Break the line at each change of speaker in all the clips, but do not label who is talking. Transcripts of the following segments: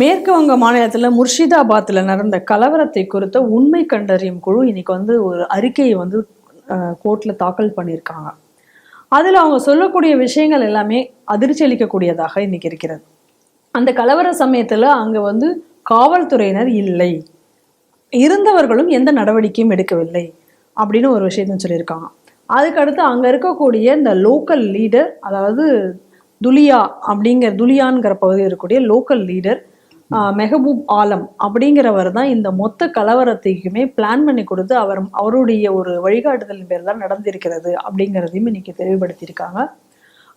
மேற்கு வங்க மாநிலத்தில் முர்ஷிதாபாத்தில் நடந்த கலவரத்தை குறித்த உண்மை கண்டறியும் குழு இன்னைக்கு வந்து ஒரு அறிக்கையை வந்து கோர்ட்டில் தாக்கல் பண்ணியிருக்காங்க. அதில் அவங்க சொல்லக்கூடிய விஷயங்கள் எல்லாமே அதிர்ச்சி அளிக்கக்கூடியதாக இன்னைக்கு இருக்கிறது. அந்த கலவர சமயத்தில் அங்கே வந்து காவல்துறையினர் இல்லை. இருந்தவர்களும் எந்த நடவடிக்கையும் எடுக்கவில்லை அப்படின்னு ஒரு விஷயத்த சொல்லியிருக்காங்க. அதுக்கடுத்து அங்கே இருக்கக்கூடிய இந்த லோக்கல் லீடர் அதாவது துலியா அப்படிங்கிற துலியான்கிற பகுதியில் இருக்கக்கூடிய லோக்கல் லீடர் மெஹபூப் ஆலம் அப்படிங்கிறவர் தான் இந்த மொத்த கலவரத்தைக்குமே பிளான் பண்ணி கொடுத்து அவர் அவருடைய ஒரு வழிகாட்டுதலின் பேர் தான் நடந்திருக்கிறது அப்படிங்கிறதையும் இன்னைக்கு தெளிவுபடுத்தியிருக்காங்க.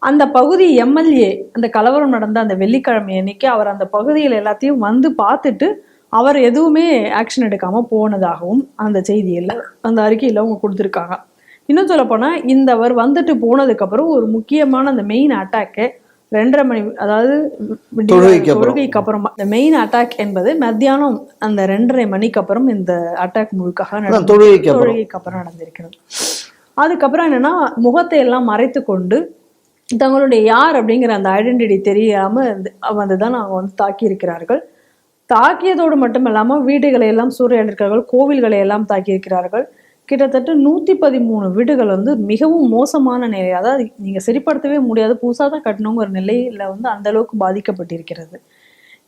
அந்த பகுதி எம்எல்ஏ அந்த கலவரம் நடந்த அந்த வெள்ளிக்கிழமை அன்னைக்கு அவர் அந்த பகுதியில் எல்லாத்தையும் வந்து பார்த்துட்டு அவர் எதுவுமே ஆக்ஷன் எடுக்காம போனதாகவும் அந்த செய்தியில் அந்த அறிக்கையில் அவங்க கொடுத்துருக்காங்க. இன்னும் சொல்லப்போனால் இந்த அவர் வந்துட்டு போனதுக்கப்புறம் ஒரு முக்கியமான அந்த மெயின் அட்டாக்கை ரெண்டரை மணி அதாவது
தொழுகைக்கு அப்புறம்.
இந்த மெயின் அட்டாக் என்பது மத்தியானம் அந்த ரெண்டரை மணிக்கு அப்புறம் இந்த அட்டாக் முழுக்காக
தொழுகைக்கு அப்புறம்.
தொழுகைக்கு அப்புறம் நடந்திருக்கிறது. அதுக்கப்புறம் என்னன்னா முகத்தை எல்லாம் மறைத்து கொண்டு தங்களுடைய யார் அப்படிங்கிற அந்த ஐடென்டிட்டி தெரியாம வந்து தான் அவங்க வந்து தாக்கி இருக்கிறார்கள் தாக்கியதோடு மட்டும் இல்லாமல் வீடுகளை எல்லாம் சூறையாடிருக்கிறார்கள் கோவில்களை எல்லாம் தாக்கியிருக்கிறார்கள். கிட்டத்தட்ட நூற்றி பதிமூணு வீடுகள் வந்து மிகவும் மோசமான நிலை அதாவது நீங்கள் சரிப்படுத்தவே முடியாது புதுசாக தான் கட்டணுங்கிற நிலையில் வந்து அந்த அளவுக்கு பாதிக்கப்பட்டிருக்கிறது.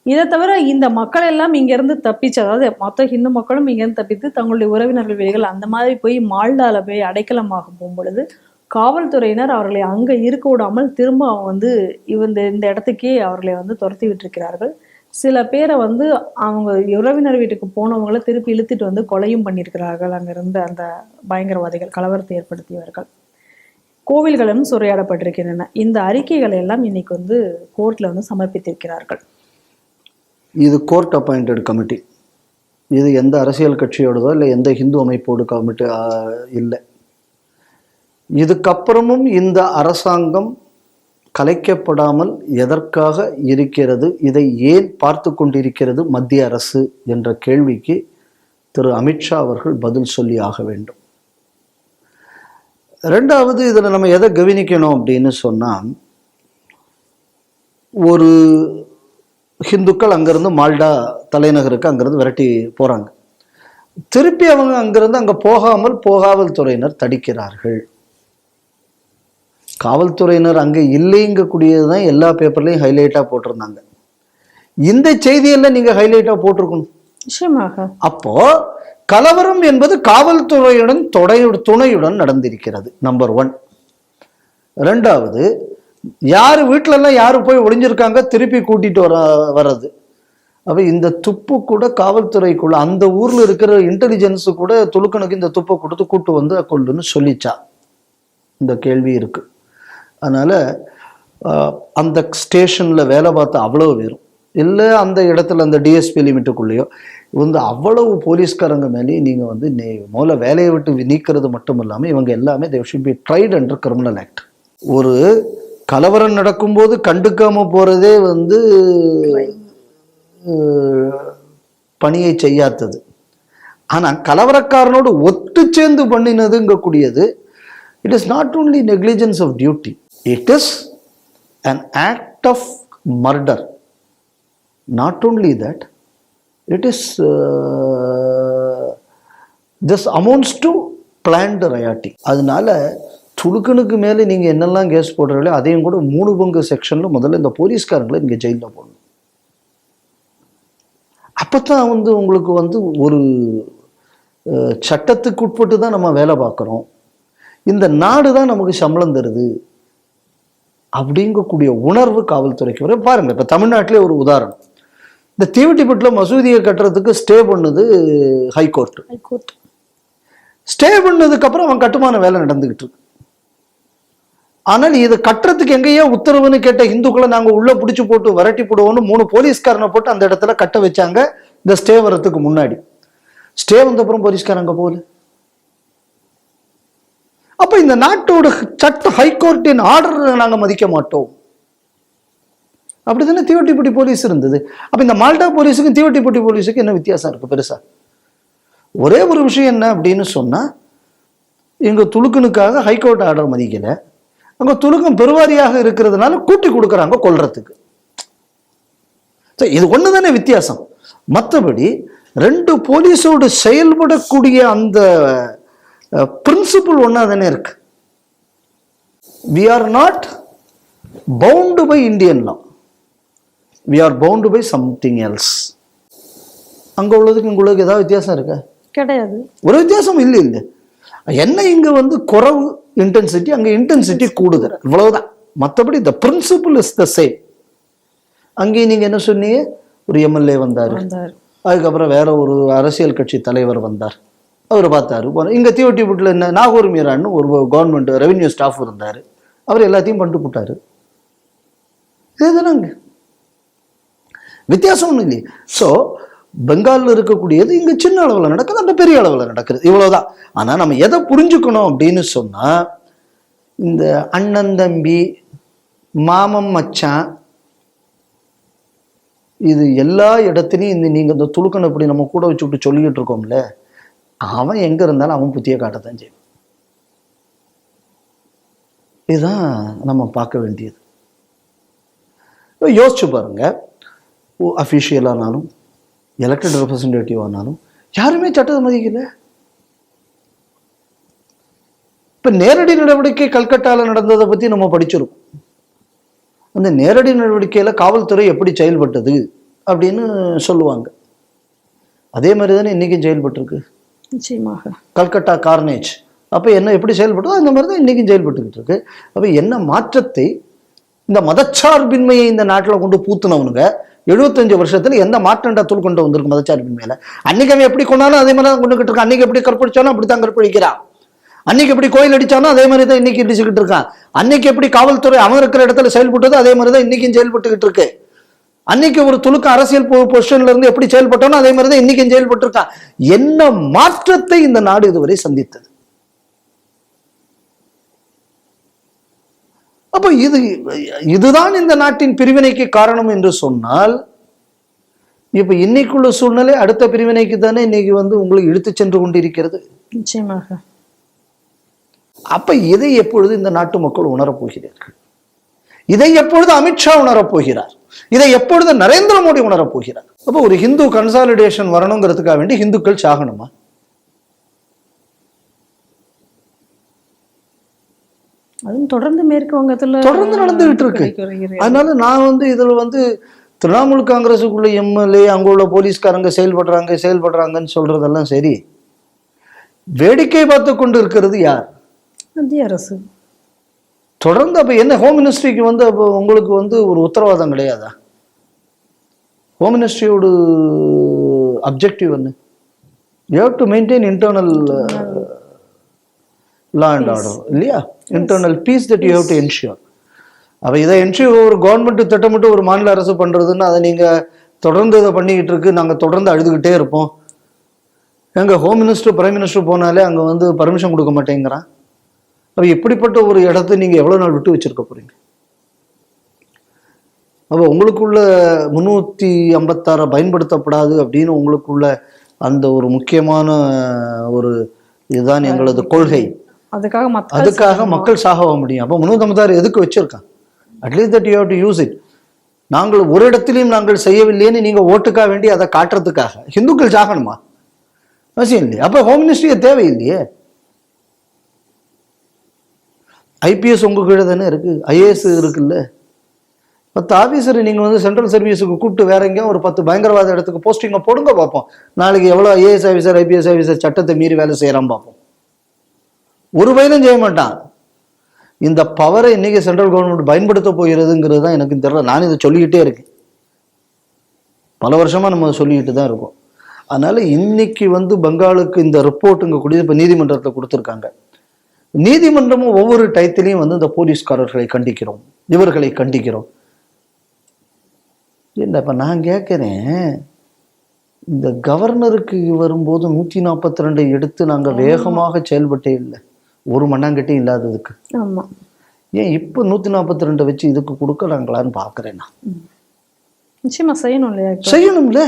இதை தவிர இந்த மக்கள் எல்லாம் இங்கேருந்து தப்பிச்சு அதாவது மொத்த ஹிந்து மக்களும் இங்கேருந்து தப்பித்து தங்களுடைய உறவினர்கள் வீடுகள் அந்த மாதிரி போய் மால்டால போய் அடைக்கலமாக போகும்பொழுது காவல்துறையினர் அவர்களை அங்கே இருக்க விடாமல் திரும்ப அவங்க வந்து இந்த இந்த இடத்துக்கே அவர்களை வந்து துரத்தி விட்டிருக்கிறார்கள். சில பேரை வந்து அவங்க உறவினர் வீட்டுக்கு போனவங்களை திருப்பி இழுத்துட்டு வந்து கொலையும் பண்ணியிருக்கிறார்கள். அங்க இருந்த அந்த பயங்கரவாதிகள் கலவரத்தை ஏற்படுத்தியவர்கள். கோவில்களும் சுரையாடப்பட்டிருக்கின்றன. இந்த அறிக்கைகளை எல்லாம் இன்னைக்கு வந்து கோர்ட்ல வந்து சமர்ப்பித்திருக்கிறார்கள்.
இது கோர்ட் அப்பாயிண்டட் கமிட்டி இது எந்த அரசியல் கட்சியோடதோ இல்லை எந்த ஹிந்து அமைப்போடு கமிட்டி இல்லை. இதுக்கப்புறமும் இந்த அரசாங்கம் கலைக்கப்படாமல் எதற்காக இருக்கிறது? இதை ஏன் பார்த்து கொண்டிருக்கிறது மத்திய அரசு என்ற கேள்விக்கு திரு அமித்ஷா அவர்கள் பதில் சொல்லி ஆக வேண்டும். ரெண்டாவது இதில் நம்ம எதை கவனிக்கணும் அப்படின்னு சொன்னால் ஒரு ஹிந்துக்கள் அங்கேருந்து மால்டா தலைநகருக்கு அங்கேருந்து விரட்டி போகிறாங்க திருப்பி அவங்க அங்கேருந்து அங்கே போகாமல் போகாவல்துறையினர் தடுக்கிறார்கள். காவல்துறையினர் அங்கே இல்லைங்கக்கூடியது தான் எல்லா பேப்பர்லையும் ஹைலைட்டாக போட்டிருந்தாங்க. இந்த செய்தியெல்லாம் நீங்கள் ஹைலைட்டாக போட்டிருக்கணும்.
நிச்சயமாக.
அப்போ கலவரம் என்பது காவல்துறையுடன் தொடைய துணையுடன் நடந்திருக்கிறது நம்பர் ஒன் ரெண்டாவது யார் வீட்ல எல்லாம் யாரு போய் ஒளிஞ்சிருக்காங்க திருப்பி கூட்டிட்டு வர வர்றது. அப்ப இந்த துப்பு கூட காவல்துறைக்குள்ள அந்த ஊர்ல இருக்கிற இன்டெலிஜென்ஸ் கூட துலுக்கனுக்கு இந்த துப்பை கொடுத்து கூட்டு வந்து கொள்ளுன்னு சொல்லிச்சா? இந்த கேள்வி இருக்கு. அதனால் அந்த ஸ்டேஷனில் வேலை பார்த்த அவ்வளோ பேரும். இல்லை அந்த இடத்துல அந்த டிஎஸ்பி லிமிட்டுக்குள்ளேயோ வந்து அவ்வளவு போலீஸ்காரங்க மேலேயும் நீங்கள் வந்து நீ முதல்ல வேலையை விட்டு நீக்கிறது மட்டும் இல்லாமல் இவங்க எல்லாமே they should be tried under criminal act ஒரு கலவரம் நடக்கும்போது கண்டுக்காமல் போகிறதே வந்து பணியை செய்யாதது. ஆனால் கலவரக்காரனோடு ஒத்து சேர்ந்து பண்ணினதுங்கக்கூடியது it is not only negligence of duty it is an act of murder. Not only that it is uh, this amounts to planned rioting. அதனால துடுக்கனுக்கு மேலே நீங்கள் என்னெல்லாம் கேஸ் போடுறீங்களோ அதையும் கூட மூணு பங்கு செக்ஷனில் முதல்ல இந்த போலீஸ்காரங்களை நீங்கள் ஜெயிலில் போடணும். அப்பதான் வந்து உங்களுக்கு வந்து ஒரு சட்டத்துக்கு உட்பட்டு தான் நம்ம வேலை பார்க்குறோம். இந்த நாடு தான் நமக்கு சம்பளம் தருது. அப்படிங்கக்கூடிய உணர்வு காவல்துறைக்கு வரும். பாருங்க இப்ப தமிழ்நாட்டிலே ஒரு உதாரணம். இந்த தீவட்டிப்பட்டில் மசூதியை கட்டுறதுக்கு ஸ்டே பண்ணுது ஹைகோர்ட்
ஹைகோர்ட்
ஸ்டே பண்ணதுக்கு அப்புறம் அவன் கட்டுமான வேலை நடந்துகிட்டு இருக்கு. ஆனால் இது கட்டுறதுக்கு எங்கேயோ உத்தரவுன்னு கேட்ட இந்துக்களை நாங்க உள்ள பிடிச்சு போட்டு விரட்டி போடுவோம்னு மூணு போலீஸ்காரனை போட்டு அந்த இடத்துல கட்ட வச்சாங்க இந்த ஸ்டே வர்றதுக்கு முன்னாடி. ஸ்டே வந்த அப்புறம் போலீஸ்காரங்க போகல. அப்ப இந்த நாட்டோட சட்ட ஹைகோர்ட்டின் ஆர்டர் நாங்கள் மதிக்க மாட்டோம். அப்படிதானே தீவட்டிப்பட்டி போலீஸ் இருந்தது. அப்ப இந்த மால்டா போலீஸுக்கும் தீவட்டிப்பட்டி போலீஸுக்கும் என்ன வித்தியாசம் இருக்கு பெருசா? ஒரே ஒரு விஷயம் என்ன அப்படின்னு சொன்னா எங்கள் துலுக்கனுக்காக ஹைகோர்ட் ஆர்டர் மதிக்கல. அங்க துலுக்கம் பெருவாரியாக இருக்கிறதுனால கூட்டி கொடுக்குறாங்க கொல்றதுக்கு. இது ஒன்று தானே வித்தியாசம்? மற்றபடி ரெண்டு போலீஸோடு செயல்படக்கூடிய அந்த பிரின்சிபல் ஒன்றா தானே இருக்கு. We are not bound by Indian law we are bound by something else அங்கே உள்ளதுக்கு இங்கே உள்ளதுக்கு ஏதாவது வித்தியாசம் இருக்கா?
கிடையாது.
ஒரு வித்தியாசம் இல்லை இல்லை என்ன இங்க வந்து குறைவு இன்டென்சிட்டி அங்க இன்டென்சிட்டி கூடுதல். இவ்வளவுதான். மற்றபடி the principle is the same அங்கேயும் நீங்க என்ன சொன்னீங்க? ஒரு எம்எல்ஏ வந்தார். அதுக்கப்புறம் வேற ஒரு அரசியல் கட்சி தலைவர் வந்தார். அவர் பார்த்தாரு. போன தீவட்டி தீவட்டிபுட்டில் என்ன நாகூர் மீரான்னு ஒரு கவர்மெண்ட் ரெவென்யூ ஸ்டாஃப் இருந்தார். அவர் எல்லாத்தையும் பண்ணிட்டு போட்டார். இதுதானங்க. வித்தியாசம் ஒன்றும் இல்லையே. ஸோ பெங்காலில் இருக்கக்கூடியது இங்கே சின்ன அளவில் நடக்குது அந்த பெரிய அளவில் நடக்குது. இவ்வளோதான் ஆனால் நம்ம எதை புரிஞ்சுக்கணும் அப்படின்னு சொன்னால் இந்த அண்ணன் தம்பி மாமன் மச்சான் இது எல்லா இடத்துலையும் இந்த நீங்கள் இந்த துளுக்கன் இப்படி நம்ம கூட வச்சு விட்டு சொல்லிக்கிட்டு இருக்கோம்ல. அவன் எங்கே இருந்தாலும் அவன் புத்திய காட்டத்தான் செய்வான். இதுதான் நம்ம பார்க்க வேண்டியது. யோசிச்சு பாருங்க. அஃபிஷியலானாலும் எலெக்டட் ரெப்ரசன்டேட்டிவ் ஆனாலும் யாருமே சட்டத்தை மதிக்கல. இப்போ நேரடி நடவடிக்கை கல்கட்டால நடந்ததை பற்றி நம்ம படிச்சிருக்கோம். அந்த நேரடி நடவடிக்கையில் காவல்துறை எப்படி செயல்பட்டது அப்படின்னு சொல்லுவாங்க. அதே மாதிரி தானே இன்னைக்கும் செயல்பட்டுருக்கு.
நிச்சயமாக.
கல்கட்டா கார்னேஜ் அப்போ என்ன எப்படி செயல்பட்டதோ அந்த மாதிரி தான் இன்றைக்கும் செயல்பட்டுக்கிட்டு இருக்கு. அப்போ என்ன மாற்றத்தை இந்த மதச்சார்பின்மையை இந்த நாட்டில் கொண்டு பூத்துனவனுங்க எழுபத்தஞ்சு வருஷத்தில் எந்த மாற்றண்டா தூள் கொண்டு வந்திருக்கு மதச்சார்பின்மையில் அன்னைக்கு அவன் எப்படி கொண்டாலும் அதே மாதிரி தான் கொண்டுகிட்டு இருக்கான். அன்னைக்கு எப்படி கற்பழிச்சானோ அப்படி தான் கற்பழிக்கிறான். அன்னைக்கு எப்படி கோயில் அடிச்சானோ அதே மாதிரி தான் இன்னைக்கு இடிச்சுக்கிட்டு இருக்கான். அன்னைக்கு எப்படி காவல்துறை அவன் இருக்கிற இடத்துல செயல்பட்டதோ அதே மாதிரி தான் இன்னைக்கும் செயல்பட்டுக்கிட்டு இருக்கு. அன்னைக்கு ஒரு துலுக்க அரசியல் பொசிஷன்ல இருந்து எப்படி செயல்பட்டானோ அதே மாதிரி தான் இன்னைக்கும் செயல்பட்டு இருக்கான் என்ன மாற்றத்தை இந்த நாடு இதுவரை சந்தித்தது? அப்போ இது இதுதான் இந்த நாட்டின் பிரிவினைக்கு காரணம் என்று சொன்னால் இப்ப இன்னைக்குள்ள சூழ்நிலை அடுத்த பிரிவினைக்கு தானே இன்னைக்கு வந்து உங்களை இழுத்து சென்று கொண்டிருக்கிறது?
நிச்சயமாக.
அப்ப இதை எப்பொழுது இந்த நாட்டு மக்கள் உணரப் போகிறார்கள் இதை எப்பொழுது அமித்ஷா உணரப் போகிறார் இதை எப்பொழுது நரேந்திர மோடி உணரப் போகிறார்? அப்போ ஒரு ஹிந்து கன்சாலிடேஷன் வரணுங்கிறதுக்காக வேண்டி ஹிந்துக்கள் சாகணுமா?
அதுவும் தொடர்ந்து மேற்கு வங்கத்துல
தொடர்ந்து நடந்துகிட்டு இருக்கு. அதனால நான் வந்து இதுல வந்து திரிணாமுல் காங்கிரஸுக்குள்ள எம்எல்ஏ அங்க உள்ள போலீஸ்காரங்க செயல்படுறாங்க செயல்படுறாங்கன்னு சொல்றதெல்லாம் சரி. வேடிக்கை பார்த்து கொண்டு இருக்கிறது யார்?
மத்திய அரசு.
தொடர்ந்து அப்ப என்ன ஹோம் மினிஸ்ட்ரிக்கு வந்து அப்போ உங்களுக்கு வந்து ஒரு உத்தரவாதம் கிடையாதா? ஹோம் மினிஸ்ட்ரியோட அப்ஜெக்டிவ் என்ன? You have to maintain internal law and order இல்லையா? Internal peace that you have to ensure அப்ப இதை என்ஷூர் ஒரு கவர்மெண்ட் திட்டமிட்டு ஒரு மாநில அரசு பண்றதுன்னு அதை நீங்க தொடர்ந்து இதை பண்ணிக்கிட்டு இருக்கு. நாங்க தொடர்ந்து அழுதுகிட்டே இருப்போம். எங்க ஹோம் மினிஸ்டர் பிரைம் மினிஸ்டர் போனாலே அங்க வந்து பர்மிஷன் கொடுக்க மாட்டேங்கிறான். அப்ப இப்படிப்பட்ட ஒரு இடத்தை நீங்க எவ்வளவு நாள் விட்டு வச்சிருக்க போறீங்க? அப்போ உங்களுக்குள்ள முன்னூத்தி ஐம்பத்தாறை பயன்படுத்தப்படாது அப்படின்னு உங்களுக்குள்ள அந்த ஒரு முக்கியமான ஒரு இதுதான் எங்களது கொள்கை.
அதுக்காக
அதுக்காக மக்கள் சாக முடியும். அப்போ ஐம்பத்தாறு எதுக்கு வச்சிருக்கான்? At least that you have to use it நாங்கள் ஒரு இடத்திலையும் நாங்கள் செய்யவில்லைன்னு நீங்க ஓட்டுக்கா வேண்டி அதை காட்டுறதுக்காக. ஹிந்துக்கள் சாகணுமா? அவசியம் இல்லையே. அப்போ ஹோம் மினிஸ்ட்ரியே தேவையில்லையே. ஐபிஎஸ் உங்கள் கீழே தானே இருக்குது ஐஏஎஸ் இருக்குல்ல. பத்து ஆஃபீஸர் நீங்கள் வந்து சென்ட்ரல் சர்வீஸுக்கு கூப்பிட்டு வேற எங்கேயும் ஒரு பத்து பயங்கரவாத இடத்துக்கு போஸ்டிங்கை போடுங்க பார்ப்போம். நாளைக்கு எவ்வளோ ஐஏஎஸ் ஆஃபீஸர் ஐபிஎஸ் ஆஃபீஸர் சட்டத்தை மீறி வேலை செய்கிறான் பார்ப்போம். ஒரு வயதும் செய்ய மாட்டான். இந்த பவரை இன்னைக்கு சென்ட்ரல் கவர்மெண்ட் பயன்படுத்த போகிறதுங்கிறது தான் எனக்கு தெரியல. நான் இதை சொல்லிக்கிட்டே இருக்கேன். பல வருஷமாக நம்ம சொல்லிக்கிட்டு தான் இருக்கோம். அதனால் இன்னைக்கு வந்து பங்காளுக்கு இந்த ரிப்போர்ட்டுங்க கூடிய இப்போ நீதிமன்றத்தில் கொடுத்துருக்காங்க. நீதிமன்றமும் ஒவ்வொரு டயத்திலையும் வந்து இந்த போலீஸ்காரர்களை கண்டிக்கிறோம் இவர்களை கண்டிக்கிறோம். இல்லை இப்போ நான் கேட்குறேன் இந்த கவர்னருக்கு வரும்போது நூற்றி நாற்பத்தி ரெண்டை எடுத்து நாங்கள் வேகமாக செயல்பட்டே இல்லை. ஒரு மண்ணாங்கட்டி இல்லாததுக்கு.
ஆமா.
ஏன் இப்போ நூற்றி நாற்பத்தி ரெண்டை வச்சு இதுக்கு கொடுக்கலாங்களான்னு பார்க்குறேன் நான்.
நிச்சயமா செய்யணும் இல்லையா
செய்யணும்ல.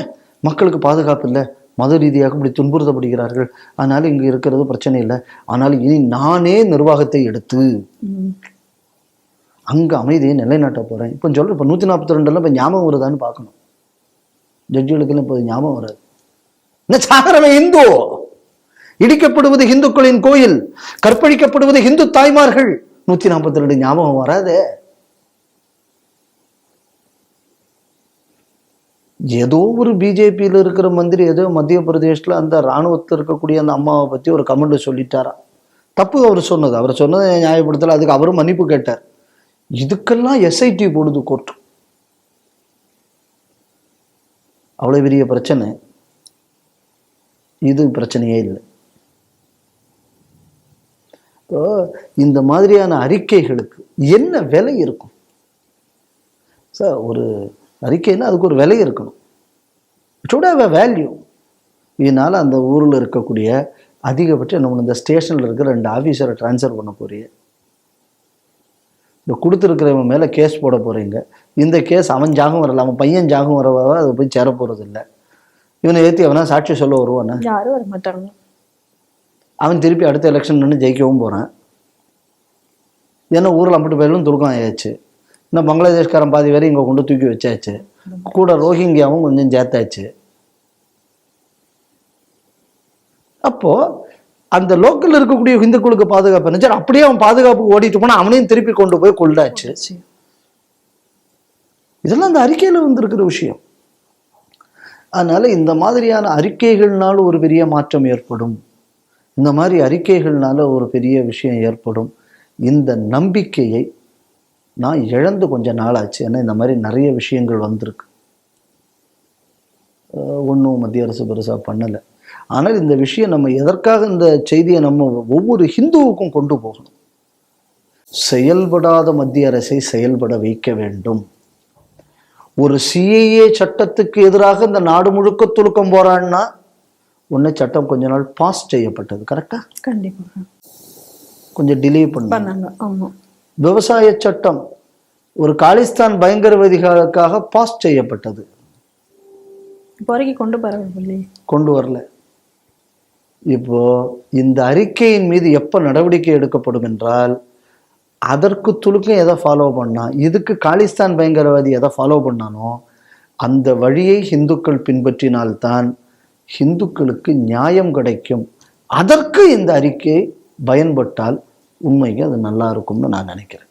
மக்களுக்கு பாதுகாப்பு இல்லை. மத ரீதியாக இப்படி துன்புறுத்தப்படுகிறார்கள். அதனால இங்கே இருக்கிறது பிரச்சனை இல்லை. ஆனால் இனி நானே நிர்வாகத்தை எடுத்து. அங்கே அமைதியை நிலைநாட்ட போகிறேன் இப்போ சொல்கிறேன் இப்போ நூற்றி நாற்பத்தி ரெண்டுல இப்போ ஞாபகம் வருதான்னு பார்க்கணும். ஜட்ஜுகளுக்கெல்லாம் இப்போது ஞாபகம் வராது. என்ன சாகரவன் இந்து இடிக்கப்படுவது இந்துக்களின் கோயில் கற்பழிக்கப்படுவது இந்து தாய்மார்கள். நூத்தி நாற்பத்தி ரெண்டு ஞாபகம் வராதே. ஏதோ ஒரு பிஜேபியில் இருக்கிற மந்திரி ஏதோ மத்திய பிரதேஷ்ல அந்த இராணுவத்தில் இருக்கக்கூடிய அந்த அம்மாவை பத்தி ஒரு கமெண்ட் சொல்லிட்டாரா? தப்பு அவர் சொன்னது. அவர் சொன்னதை நியாயப்படுத்தலை. அதுக்கு அவரும் மன்னிப்பு கேட்டார். இதுக்கெல்லாம் எஸ்ஐடி போடுது கோர்ட் அவ்வளவு பெரிய பிரச்சனை. இது பிரச்சனையே இல்லை. இப்போ இந்த மாதிரியான அறிக்கைகளுக்கு என்ன விலை இருக்கும்? சார் ஒரு அறிக்கைன்னா அதுக்கு ஒரு விலை இருக்கணும். இட் ஹேவ் அ வேல்யூ இதனால அந்த ஊரில் இருக்கக்கூடிய அதிகபட்சம் நம்ம இந்த ஸ்டேஷனில் இருக்கிற ரெண்டு ஆஃபீஸரை ட்ரான்ஸ்ஃபர் பண்ண போறீங்க. இந்த கொடுத்துருக்கிறவன் மேலே கேஸ் போட போறீங்க. இந்த கேஸ் அவன் ஜாகம் வரல அவன் பையன் ஜாகம் வரவா அது போய் சேர போகிறது இல்லை இவனை ஏற்றி அவனா சாட்சி சொல்ல வருவானே?
யாரும் வர மாட்டாங்க.
அவன் திருப்பி அடுத்த எலெக்ஷன் நின்று ஜெயிக்கவும் போகிறான் ஏன்னா ஊரில் அம்பிட்டு பேரும் துருக்கம் ஆயாச்சு இந்த பங்களாதேஷ்காரன் பாதி பேரை இங்கே கொண்டு தூக்கி வச்சாச்சு. கூட ரோஹிங்கியாவும் கொஞ்சம் சேர்த்தாச்சு. அப்போ அந்த லோக்கலில் இருக்கக்கூடிய இந்துக்களுக்கு பாதுகாப்பு இருந்துச்சு. அப்படியே அவன் பாதுகாப்புக்கு ஓடிட்டு போனா அவனையும் திருப்பி கொண்டு போய் கொள்ளாச்சு. இதெல்லாம் அந்த அறிக்கையில வந்திருக்கிற விஷயம். அதனால இந்த மாதிரியான அறிக்கைகள்னால ஒரு பெரிய மாற்றம் ஏற்படும். இந்த மாதிரி அறிக்கைகள்னால ஒரு பெரிய விஷயம் ஏற்படும். இந்த நம்பிக்கையை நான் இழந்து கொஞ்ச நாள் ஆச்சு. ஏன்னா இந்த மாதிரி நிறைய விஷயங்கள் வந்திருக்கு. ஒன்றும் மத்திய அரசு பெருசாக பண்ணலை. ஆனால் இந்த விஷயம் நம்ம எதற்காக இந்த செய்தியை நம்ம ஒவ்வொரு ஹிந்துவுக்கும் கொண்டு போகணும்? செயல்படாத மத்திய அரசை செயல்பட வைக்க வேண்டும். ஒரு சிஏஏ சட்டத்துக்கு எதிராக இந்த நாடு முழுக்க துலுக்கம் போறான்னா உன்னை சட்டம் கொஞ்ச நாள் பாஸ் செய்யப்பட்டது கரெக்டா
கண்டிப்பாக
கொஞ்சம் டிலே பண்ண.
பண்ணாங்க. ஆமா.
விவசாய சட்டம் ஒரு காலிஸ்தான் பயங்கரவாதிகளுக்காக பாஸ் செய்யப்பட்டது.
இப்போ வரைக்கும் கொண்டு வரவில்லை.
கொண்டு வரல. இப்போ இந்த அறிக்கையின் மீது எப்ப நடவடிக்கை எடுக்கப்படும் என்றால் அதற்கு துலுக்கம் எதை ஃபாலோ பண்ணா இதுக்கு காலிஸ்தான் பயங்கரவாதி எதை ஃபாலோ பண்ணானோ அந்த வழியை இந்துக்கள் பின்பற்றினால்தான் இந்துக்களுக்கு நியாயம் கிடைக்கும். அதற்கு இந்த அறிக்கை பயன்பட்டால் உண்மைக்கு அது நல்லா இருக்கும்னு நான் நினைக்கிறேன்.